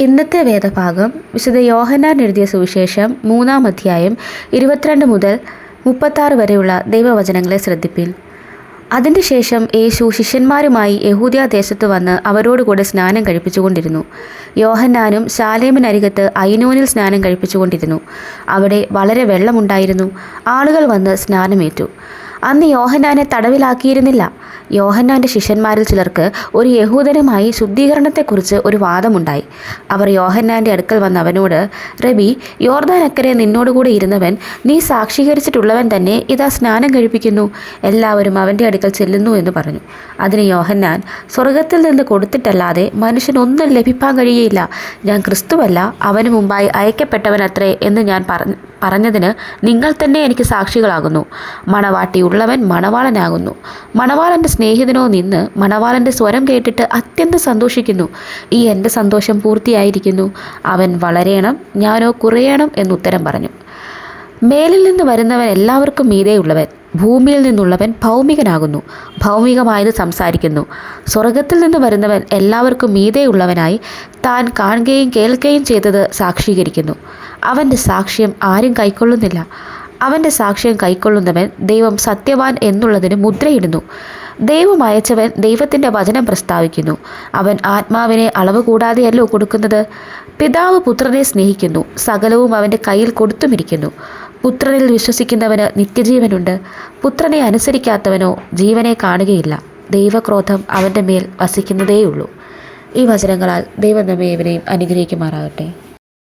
ഇന്നത്തെ വേദഭാഗം വിശുദ്ധ യോഹന്നാൻ എഴുതിയ സുവിശേഷം മൂന്നാം അധ്യായം ഇരുപത്തിരണ്ട് മുതൽ മുപ്പത്താറ് വരെയുള്ള ദൈവവചനങ്ങളെ ശ്രദ്ധിപ്പിൻ. അതിന്റെ ശേഷം യേശു ശിഷ്യന്മാരുമായി യഹൂദിയ ദേശത്ത് വന്ന് അവരോടുകൂടെ സ്നാനം കഴിപ്പിച്ചുകൊണ്ടിരുന്നു. യോഹന്നാനും ശാലേമിനരികത്ത് ഐനോനിൽ സ്നാനം കഴിപ്പിച്ചുകൊണ്ടിരുന്നു. അവിടെ വളരെ വെള്ളമുണ്ടായിരുന്നു. ആളുകൾ വന്ന് സ്നാനമേറ്റു. അന്ന് യോഹന്നാനെ തടവിലാക്കിയിരുന്നില്ല. യോഹന്നാന്റെ ശിഷ്യന്മാരിൽ ചിലർക്ക് ഒരു യഹൂദനുമായി ശുദ്ധീകരണത്തെക്കുറിച്ച് ഒരു വാദമുണ്ടായി. അവർ യോഹന്നാന്റെ അടുക്കൽ വന്നവനോട് റബി യോർദാൻ അക്കരെ നിന്നോടുകൂടെ ഇരുന്നവൻ നീ സാക്ഷീകരിച്ചിട്ടുള്ളവൻ തന്നെ ഇതാ സ്നാനം കഴിപ്പിക്കുന്നു. എല്ലാവരും അവന്റെ അടുക്കൽ ചെല്ലുന്നു എന്ന് പറഞ്ഞു. അതിന് യോഹന്നാൻ സ്വർഗത്തിൽ നിന്ന് കൊടുത്തിട്ടല്ലാതെ മനുഷ്യനൊന്നും ലഭിപ്പാൻ കഴിയയില്ല. ഞാൻ ക്രിസ്തുവല്ല അവന് മുമ്പായി അയക്കപ്പെട്ടവനത്രേ എന്ന് ഞാൻ പറഞ്ഞ പറഞ്ഞതിന് നിങ്ങൾ തന്നെ എനിക്ക് സാക്ഷികളാകുന്നു. മണവാട്ടിയുള്ളവൻ മണവാളനാകുന്നു. മണവാളന്റെ സ്നേഹിതനോ നിന്ന് മണവാളന്റെ സ്വരം കേട്ടിട്ട് അത്യന്തം സന്തോഷിക്കുന്നു. ഈ എന്റെ സന്തോഷം പൂർത്തിയായിരിക്കുന്നു. അവൻ വളരെയണം ഞാനോ കുറയണം എന്നുത്തരം പറഞ്ഞു. മേലിൽ നിന്ന് വരുന്നവൻ എല്ലാവർക്കും മീതെയുള്ളവൻ ഭൂമിയിൽ നിന്നുള്ളവൻ ഭൗമികനാകുന്നു. ഭൗമികമായത് സംസാരിക്കുന്നു. സ്വർഗത്തിൽ നിന്ന് വരുന്നവൻ എല്ലാവർക്കും മീതെയുള്ളവനായി താൻ കാണുകയും കേൾക്കുകയും ചെയ്തത് സാക്ഷീകരിക്കുന്നു. അവന്റെ സാക്ഷ്യം ആരും കൈക്കൊള്ളുന്നില്ല. അവന്റെ സാക്ഷ്യം കൈക്കൊള്ളുന്നവൻ ദൈവം സത്യവാൻ എന്നുള്ളതിന് മുദ്രയിടുന്നു. ദൈവം അയച്ചവൻ ദൈവത്തിന്റെ വചനം പ്രസ്താവിക്കുന്നു. അവൻ ആത്മാവിനെ അളവ് കൂടാതെയല്ലോ കൊടുക്കുന്നത്. പിതാവ് പുത്രനെ സ്നേഹിക്കുന്നു. സകലവും അവന്റെ കയ്യിൽ കൊടുത്തുമിരിക്കുന്നു. പുത്രനിൽ വിശ്വസിക്കുന്നവന് നിത്യജീവനുണ്ട്. പുത്രനെ അനുസരിക്കാത്തവനോ ജീവനെ കാണുകയില്ല. ദൈവക്രോധം അവന്റെ മേൽ വസിക്കുന്നതേയുള്ളൂ. ഈ വചനങ്ങളാൽ ദൈവം നമ്മെ ഇവരെയും അനുഗ്രഹിക്കുമാറാകട്ടെ.